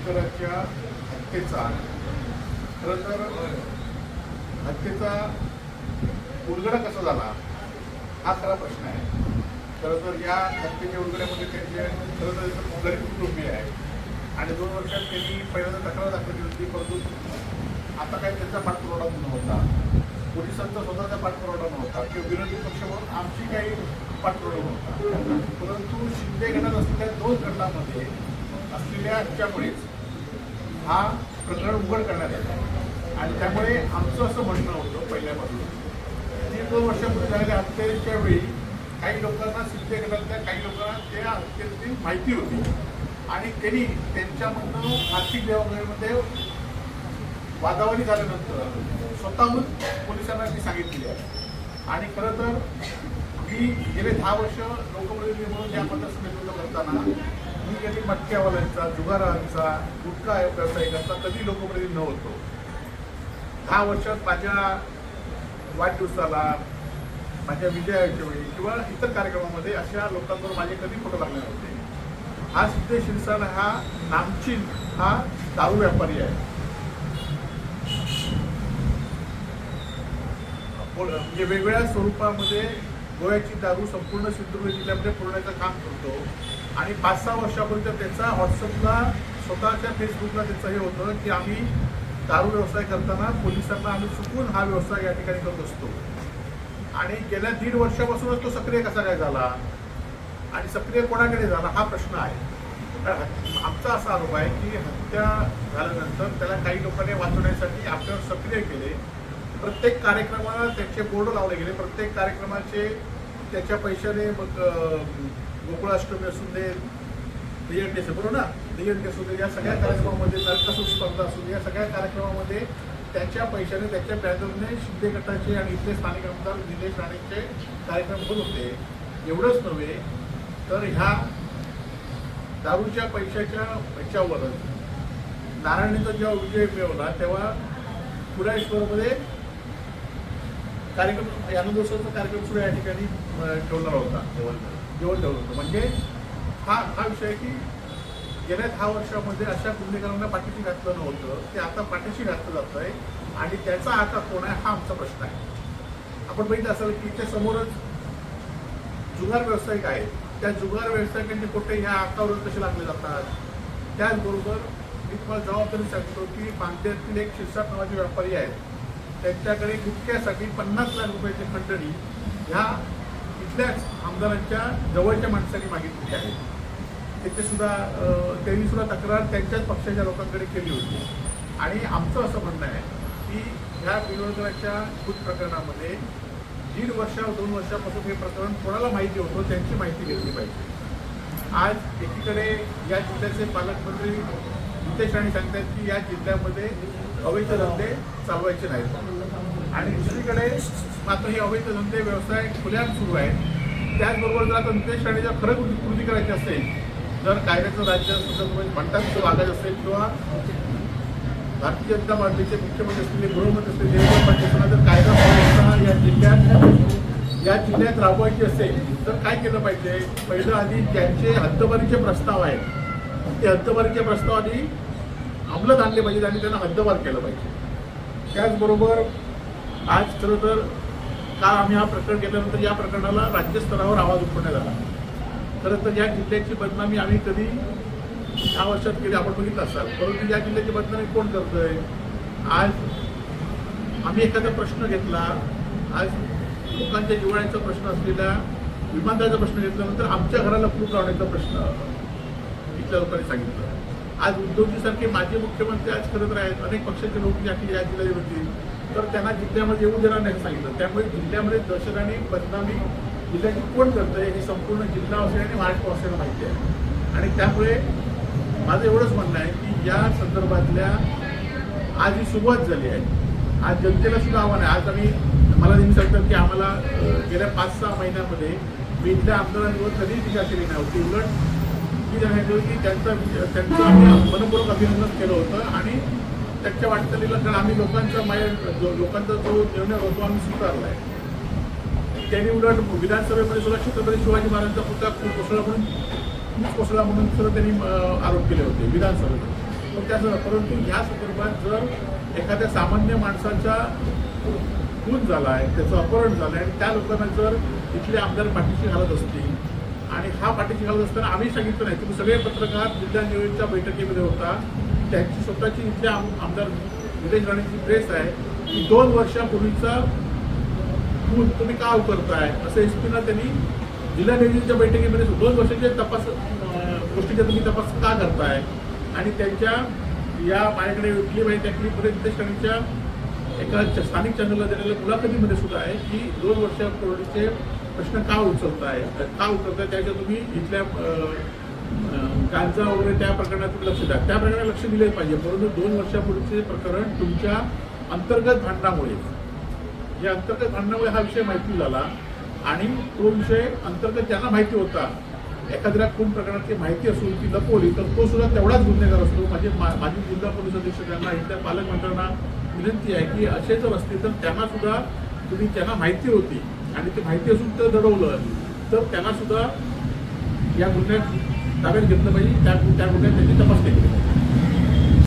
शेतकऱ्याच्या हत्येचा खरं तर हत्येचा उलगडा कसा झाला? हा खरा प्रश्न आहे. खरं तर या हत्येच्या उलगड्यामध्ये त्यांचे खरं तर गरीब कुटुंबीय आहे. आणि दोन वर्षात त्यांनी पहिल्यांदा तक्रार दाखल केली होती परंतु आता काही त्यांचा पाठपुरवठा नव्हता पोलिसांचा स्वतःचा पाठपुरवठा नव्हता. किंवा विरोधी पक्ष म्हणून आमची काही पाठपुरवठा नव्हता. परंतु शिंदे गटात असलेल्या दोन गटामध्ये असलेल्या हत्यामुळेच हा प्रकरण उघड करण्यात आला. आणि त्यामुळे आमचं असं म्हणणं होतं पहिल्यापासून तीन दोन वर्षापूर्वी झालेल्या हत्येच्या वेळी काही लोकांना शिंदे गटातल्या काही लोकांना त्या हत्येची माहिती होती. आणि त्यांनी त्यांच्यामधनं आर्थिक जबाबदारीमध्ये वादावादी झाल्यानंतर स्वतःहून पोलिसांना ती सांगितलेली आहे. आणि खरं तर मी गेले दहा वर्ष लोकप्रतिनिधी म्हणून या मतदारसंघ करताना मी मटक्यावाल्यांचा जुगारांचा गुटखा व्यावसायिकांचा कधी लोकप्रतिनिधी नव्हतो. दहा वर्षात माझ्या वाढदिवसाला माझ्या विजयाच्या वेळी किंवा इतर कार्यक्रमामध्ये अशा लोकांबरोबर माझे कधी फोटो लागले नव्हते. हा सिद्धेश शिरसाट हा नामचीन हा दारू व्यापारी आहे. म्हणजे वेगवेगळ्या स्वरूपामध्ये गोव्याची दारू संपूर्ण सिंधुदुर्ग जिल्ह्यामध्ये पुरवण्याचं काम करतो. आणि पाच सहा वर्षापर्यंत त्याचा व्हॉट्सअपला स्वतःच्या फेसबुकला त्याचं हे होतं की आम्ही दारू व्यवसाय करताना पोलिसांना आम्ही चुकून हा व्यवसाय या ठिकाणी करत असतो. आणि गेल्या दीड वर्षापासूनच तो सक्रिय कसा काय झाला? आणि सक्रिय कोणाकडे झाला? हा प्रश्न आहे. आमचा असा आरोप आहे की हत्या झाल्यानंतर त्याला काही लोकांनी वाचवण्यासाठी आपल्यावर सक्रिय केले. प्रत्येक कार्यक्रमाला त्याचे बोर्ड लावले गेले. प्रत्येक कार्यक्रमाचे त्याच्या पैशाने मग गोकुळाष्टमी असू दे दहीहंडी बरोबर ना? दहीहंडी असू दे या सगळ्या कार्यक्रमामध्ये नरकासूर स्पर्धा असू दे या सगळ्या कार्यक्रमामध्ये त्याच्या पैशाने त्याच्या बॅनरने शिंदे गटाचे आणि इथले स्थानिक आमदार निलेश राणेचे कार्यक्रम होत होते. एवढंच नव्हे तर ह्या दारूच्या पैशाच्या ह्याच्यावरच नारायणीचा जेव्हा विजय मिळवला तेव्हा पुराश्वरमध्ये कार्यक्रम आनंदोत्सवाचा कार्यक्रम सुद्धा या ठिकाणी ठेवणार होता. जेवण ठेवलं होतं. म्हणजे हा हा विषय आहे की गेल्या दहा वर्षामध्ये अशा गुन्हेगारांना पाठीशी घातलं नव्हतं. ते आता पाठीशी घातलं जात आहे आणि त्याचा आता कोण आहे हा आमचा प्रश्न आहे. आपण बघितलं असेल की इथे समोरच जुगार व्यावसायिक आहेत. त्या जुगार व्यावसायिकांचे कुठे ह्या आकावर कसे लागले जातात? त्याचबरोबर मी तुम्हाला जबाबदारी सांगतो की बांधण्यातील एक शिरसाट नावाचे व्यापारी आहेत. त्यांच्याकडे गुटक्यासाठी पन्नास लाख रुपयाची खंडणी ह्या तिथल्याच आमदारांच्या जवळच्या माणसांनी मागितलेली आहे. त्याचे सुद्धा त्यांनी सुद्धा तक्रार त्यांच्याच पक्षाच्या लोकांकडे केली होती. आणि आमचं असं म्हणणं आहे की ह्या विरोधकाच्या खूप प्रकरणामध्ये दीड वर्षा दोन वर्षापासून हे प्रकरण कोणाला माहिती होतं त्यांची माहिती घेतली पाहिजे. आज एकीकडे या जिल्ह्याचे पालकमंत्री नितेश राणे सांगतात की या जिल्ह्यामध्ये अवैध धंदे चालवायचे नाहीत. आणि दुसरीकडे मात्र हे अवैध धंदे व्यवसाय खुल्यात सुरू आहे त्याचबरोबर जर आता नितेश राणेच्या जर खरं कृती करायची असेल जर कायद्याचं राज्य सुद्धा म्हणतात वागायचं असेल किंवा भारतीय जनता पार्टीचे मुख्यमंत्री असलेले गृहमंत्री असलेले देवेंद्र फडणवीसांना जर कायदा या जिल्ह्यात या जिल्ह्यात राबवायची असेल तर काय केलं पाहिजे? पहिलं आधी ज्यांचे हद्दबारीचे प्रस्ताव आहेत ते हद्दबारीचे प्रस्ताव आधी अंमलात आणले पाहिजेत आणि त्यांना हद्दबार केलं पाहिजे. त्याचबरोबर आज खरं तर काल आम्ही हा प्रकरण केल्यानंतर या प्रकरणाला राज्यस्तरावर आवाज उठवण्यात आला. खरं तर या जिल्ह्याची बदनामी आम्ही कधी दहा वर्षात केली आपण बघितलं असाल. परंतु या जिल्ह्याची बदनामी कोण करतोय? आज आम्ही एखादा प्रश्न घेतला आज लोकांच्या जिवाळ्याचा प्रश्न असलेला विमानतळाचा प्रश्न घेतल्यानंतर आमच्या घराला खूप लावण्याचा प्रश्न इथल्या लोकांनी सांगितलं. आज उद्धवजीसारखे माजी मुख्यमंत्री आज खरं तर आहेत. अनेक पक्षाचे लोक या या जिल्ह्यात होतील तर त्यांना जिल्ह्यामध्ये येऊ देणार नाही सांगितलं. त्यामुळे जिल्ह्यामध्ये दहशत आणि बदनामी जिल्ह्याची कोण करतंय हे संपूर्ण जिल्हा असेल आणि महाराष्ट्र असेल माहिती आहे. आणि त्यामुळे माझं एवढंच म्हणणं आहे की या संदर्भातल्या आज ही सुरुवात झाली आहे आज जनतेला सुद्धा आव्हान आहे. आज आम्ही मला नेहमी सांगतात की आम्हाला गेल्या पाच सहा महिन्यामध्ये मी इथल्या आमदारांवर कधीच टीका केली नाही होती. उलट मी सांगितलं की त्यांचं त्यांचं आम्ही मनपूर्वक अभिनंदन केलं होतं आणि त्यांच्या वाटचालीला कारण आम्ही लोकांचा माय जो लोकांचा जो निर्णय होतो आम्ही स्वीकारला आहे त्यांनी उलट विधानसभेमध्ये सुद्धा छत्रपती शिवाजी महाराजांचा पुतळा खूप कोसळा म्हणून खूप कोसळा म्हणून सुद्धा त्यांनी आरोप केले होते विधानसभेत. पण त्या परंतु ह्या संदर्भात जर एखाद्या सामान्य माणसाचा खून झाला आहे त्याचं अपहरण झालं आहे आणि त्या लोकांना जर इथले आमदार पाठीशी घालत असतील आणि हा पाठीशी घालत असताना आम्ही सांगितलं नाही तुम्ही सगळे पत्रकार जिल्हा नियोजनच्या बैठकीमध्ये होता. त्यांची स्वतःची इथल्या आम- आमदार निलेश राणेची प्रेस आहे. की दोन वर्षापूर्वीचा खून तुम्ही का उतरताय असं एस पीना त्यांनी जिल्हा निधीच्या बैठकीमध्ये दोन वर्षाचे तपास गोष्टीचा तुम्ही तपास का करताय? आणि त्यांच्या या माझ्याकडे क्लिप आहे त्या क्लिपमध्ये नितेश राणेच्या एका च- स्थानिक चॅनलला दिलेल्या मुलाखतीमध्ये सुद्धा आहे की दोन वर्षापूर्वीचे प्रश्न का उचलताय? का उचलताय? त्याच्या तुम्ही इथल्या गांजा वगैरे त्या प्रकरणात लक्ष द्या. त्या प्रकरणात लक्ष दिले पाहिजे. परंतु दोन वर्षापूर्वीचे प्रकरण तुमच्या अंतर्गत भांडणामुळे या अंतर्गत भांडणामुळे हा विषय माहिती झाला आणि तो विषय अंतर्गत ज्यांना माहिती होता एखाद्या खून प्रकरणाची माहिती असून ती लपवली तर तो सुद्धा तेवढाच गुन्हेगार असतो. माझे मा- माजी जिल्हा पोलीस अधीक्षकांना इथल्या पालकमंत्र्यांना विनंती आहे की असे जर असतील तर त्यांना सुद्धा तुम्ही त्यांना माहिती होती आणि ती माहिती असून ते दडवलं तर त्यांना सुद्धा या गुन्ह्यात ताब्यात घेतलं पाहिजे. त्या त्या गुन्ह्यात त्यांची तपासणी केली पाहिजे